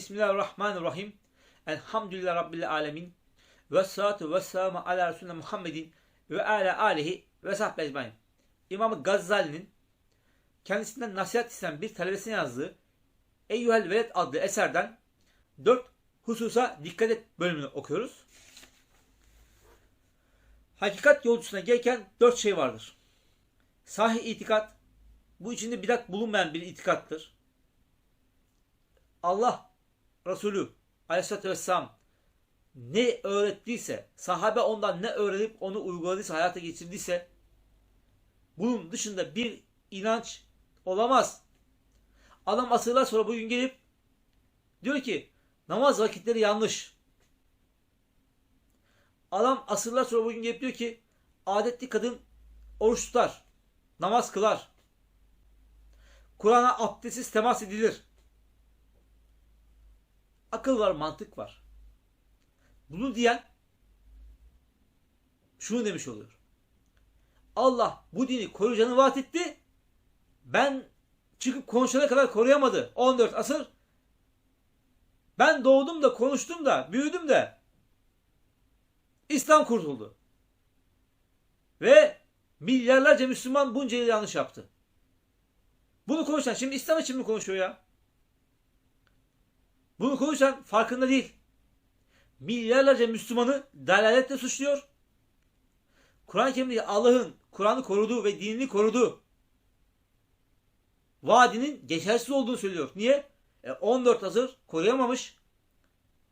Bismillahirrahmanirrahim. Elhamdülillah Rabbil alemin. Ve salatu ve selamu ala Resulüne Muhammedin ve ala alihi ve sahbihi ecmain. İmam Gazali'nin kendisinden nasihat isteyen bir talebesine yazdığı Eyyuhel Veled adlı eserden dört hususa dikkat et bölümünü okuyoruz. Hakikat yolcusuna gelirken dört şey vardır. Sahih itikat, bu içinde bidat bulunmayan bir itikattır. Allah Resulü Aleyhisselatü Vesselam ne öğrettiyse, sahabe ondan ne öğrenip onu uyguladıysa, hayata geçirdiyse bunun dışında bir inanç olamaz. Adam asırlar sonra bugün gelip diyor ki namaz vakitleri yanlış. Adam asırlar sonra bugün gelip diyor ki adetli kadın oruç tutar, namaz kılar. Kur'an'a abdestsiz temas edilir. Akıl var, mantık var. Bunu diyen şunu demiş oluyor. Allah bu dini koruyacağını vaat etti. Ben çıkıp konuşana kadar koruyamadı. 14 asır. Ben doğdum da konuştum da büyüdüm de İslam kurtuldu. Ve milyarlarca Müslüman bunca yıl yanlış yaptı. Bunu konuşan şimdi İslam için mi konuşuyor ya? Bunu konuşan farkında değil. Milyarlarca Müslümanı dalaletle suçluyor. Kur'an-ı Kerim'de Allah'ın Kur'an'ı koruduğu ve dinini koruduğu vaadinin geçersiz olduğunu söylüyor. Niye? E 14 asır koruyamamış.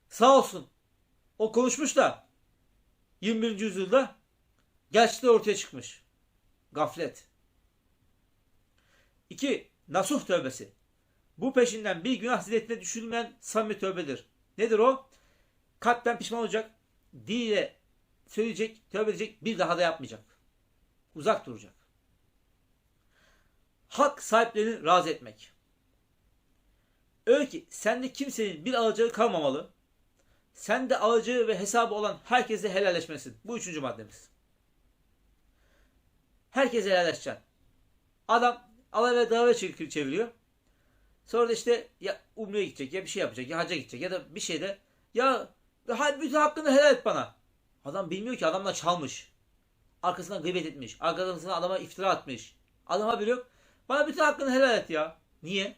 Sağ olsun. O konuşmuş da 21. yüzyılda gerçekler ortaya çıkmış. Gaflet. 2. Nasuh tövbesi. Bu peşinden bir günah zilletine düşülmeyen samimi tövbedir. Nedir o? Kalpten pişman olacak, diliyle söyleyecek, tövbe edecek, bir daha da yapmayacak. Uzak duracak. Hak sahiplerini razı etmek. Öyle ki sende kimsenin bir alacağı kalmamalı. Sen de alacağı ve hesabı olan herkese helalleşmesin. Bu üçüncü maddemiz. Herkese helalleşeceksin. Adam alay ve dava çeviriyor. Sonra da işte ya umreye gidecek ya bir şey yapacak ya hacca gidecek ya da bir şeyde ya bütün hakkını helal et bana. Adam bilmiyor ki adamla çalmış. Arkasından gıybet etmiş. Arkasından adama iftira atmış. Adama biliyor. Bana bütün hakkını helal et ya. Niye?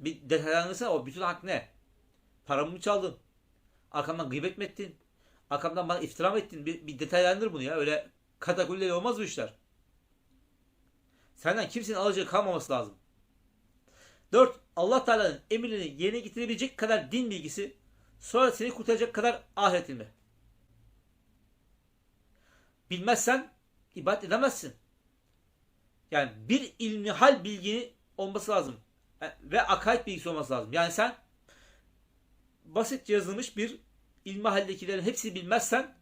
Bir detaylanırsa o bütün hak ne? Paramı mı çaldın? Arkamdan gıybet mi ettin? Arkamdan bana iftira mı ettin? Bir, bir detaylandır bunu ya. Öyle katakulliyle olmaz bu işler. Senden kimsenin alacağı kalmaması lazım. 4. Allah Teala'nın emrini yerine getirebilecek kadar din bilgisi, sonra seni kurtaracak kadar ahiret ilmi. Bilmezsen ibadet edemezsin. Yani bir ilmi hal bilgini olması lazım. Ve akaid bilgisi olması lazım. Yani sen basit yazılmış bir ilmi haldekilerin hepsini bilmezsen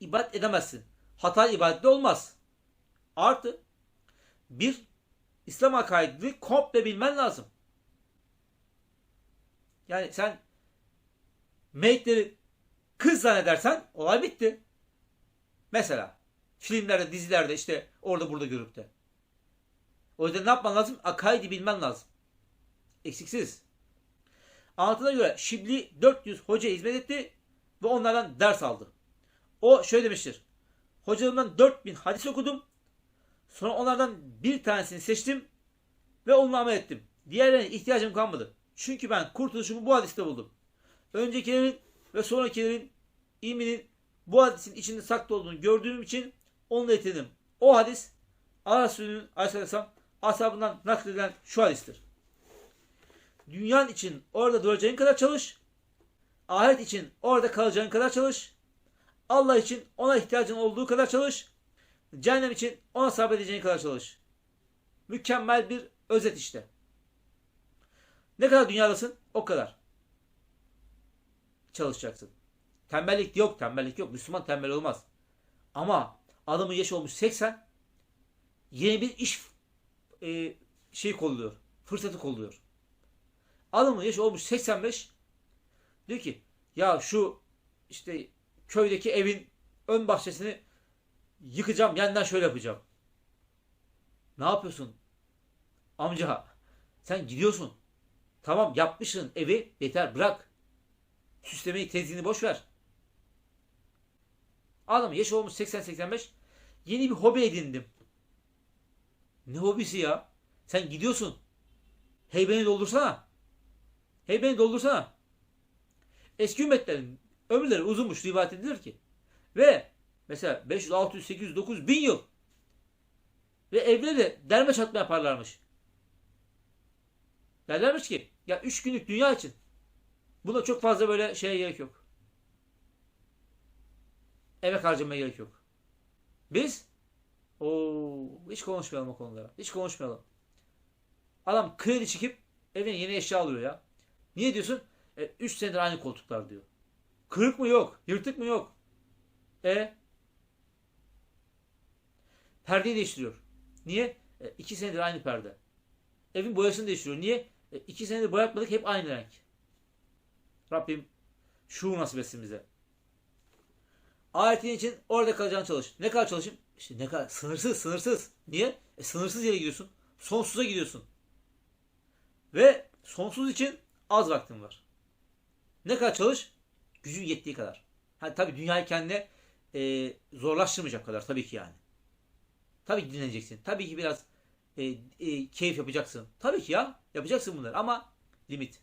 ibadet edemezsin. Hata ibadette olmaz. Artı bir İslam akaidini komple bilmen lazım. Yani sen melekleri kız zannedersen olay bitti. Mesela filmlerde, dizilerde işte orada burada görüp de. O yüzden ne yapman lazım? Akaidi bilmen lazım. Eksiksiz. Anlatına göre Şibli 400 hoca hizmet etti ve onlardan ders aldı. O şöyle demiştir. Hocalarımdan 4000 hadis okudum. Sonra onlardan bir tanesini seçtim ve onunla amel ettim. Diğerlerine ihtiyacım kalmadı. Çünkü ben kurtuluşumu bu hadiste buldum. Öncekilerin ve sonrakilerin ilminin bu hadisin içinde saklı olduğunu gördüğüm için onunla yetindim. O hadis Allah Resulü'nün aleyhisselam ashabından nakledilen şu hadistir. Dünyanın için orada duracağın kadar çalış. Ahiret için orada kalacağın kadar çalış. Allah için ona ihtiyacın olduğu kadar çalış. Cehennem için ona sabredeceğin kadar çalış. Mükemmel bir özet işte. Ne kadar dünyadasın o kadar çalışacaksın. Tembellik yok, tembellik yok. Müslüman tembel olmaz. Ama adamın yaşı olmuş 80 yeni bir iş e, şey kolluyor. Fırsatı kolluyor. Adamın yaşı olmuş 85 diyor ki ya şu işte köydeki evin ön bahçesini yıkacağım, yeniden şöyle yapacağım. Ne yapıyorsun? Amca sen gidiyorsun. Tamam yapmışsın evi yeter bırak. Süslemeyi, tezgini boş ver. Adam yaş olmuş 80-85. Yeni bir hobi edindim. Ne hobisi ya? Sen gidiyorsun. Heybeni doldursana. Heybeni doldursana. Eski ümmetlerin ömürleri uzunmuş rivayet edilir ki. Ve mesela 500, 600, 800, 900, 1000 yıl. Ve evde de derme çatma yaparlarmış. Derlermiş ki ya 3 günlük dünya için buna çok fazla böyle şeye gerek yok. Emek harcamaya gerek yok. Biz o hiç konuşmayalım o konulara. Hiç konuşmayalım. Adam kredi çekip evine yeni eşya alıyor ya. Niye diyorsun? 3 e, senedir aynı koltuklar diyor. Kırık mı yok? Yırtık mı yok? E Perdeyi değiştiriyor. Niye? 2 senedir aynı perde. Evin boyasını değiştiriyor. Niye? 2 senedir boyatmadık hep aynı renk. Rabbim şu nasip etsin bize. Ayetin için orada kalacağını çalış. Ne kadar çalışayım? İşte ne kadar? Sınırsız, sınırsız. Niye? E, sınırsız yere gidiyorsun. Sonsuza gidiyorsun. Ve sonsuz için az vaktin var. Ne kadar çalış? Gücün yettiği kadar. Ha, tabii dünyayı kendine e, zorlaştırmayacak kadar tabii ki yani. Tabii ki dinleneceksin. Tabii ki biraz e, e, keyif yapacaksın. Tabii ki ya. Yapacaksın bunları ama limit.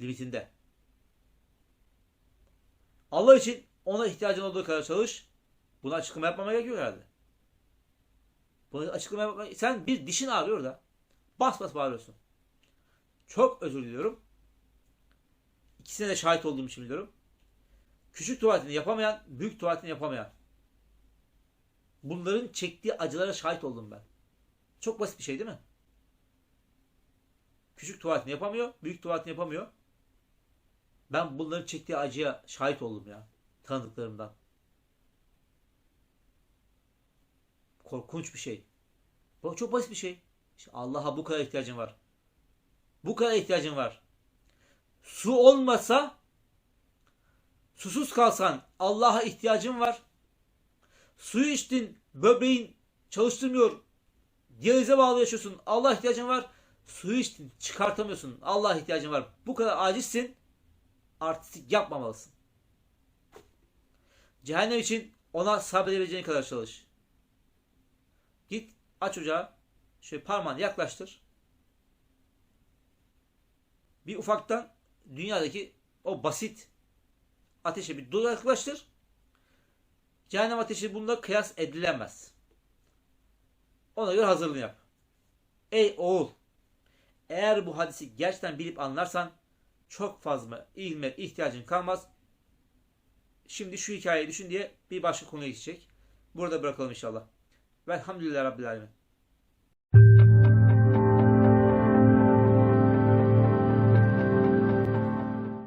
Limitinde. Allah için ona ihtiyacın olduğu kadar çalış. Buna açıklama yapmama gerek yok herhalde. Bunu açıklama yapmama... Sen bir dişin ağrıyor da bas bas bağırıyorsun. Çok özür diliyorum. İkisine de şahit olduğum için biliyorum. Küçük tuvaletini yapamayan, büyük tuvaletini yapamayan. Bunların çektiği acılara şahit oldum ben. Çok basit bir şey değil mi? Küçük tuvaletini yapamıyor, büyük tuvaletini yapamıyor. Ben bunların çektiği acıya şahit oldum ya. Tanıdıklarımdan. Korkunç bir şey. Bu çok basit bir şey. İşte Allah'a bu kadar ihtiyacın var. Bu kadar ihtiyacın var. Su olmasa susuz kalsan Allah'a ihtiyacın var. Suyu içtin, böbreğin çalıştırmıyor. Diyalize bağlı yaşıyorsun. Allah ihtiyacın var. Suyu içtin, çıkartamıyorsun. Allah ihtiyacın var. Bu kadar acizsin. Artistik yapmamalısın. Cehennem için ona sabredebileceğin kadar çalış. Git aç ocağı. Şöyle parmağını yaklaştır. Bir ufaktan dünyadaki o basit ateşe bir yaklaştır. Cehennem ateşi bunda kıyas edilemez. Ona göre hazırlığını yap. Ey oğul! Eğer bu hadisi gerçekten bilip anlarsan çok fazla ilme ihtiyacın kalmaz. Şimdi şu hikayeyi düşün diye bir başka konuya geçecek. Burada bırakalım inşallah. Velhamdülillah Rabbil Alemin.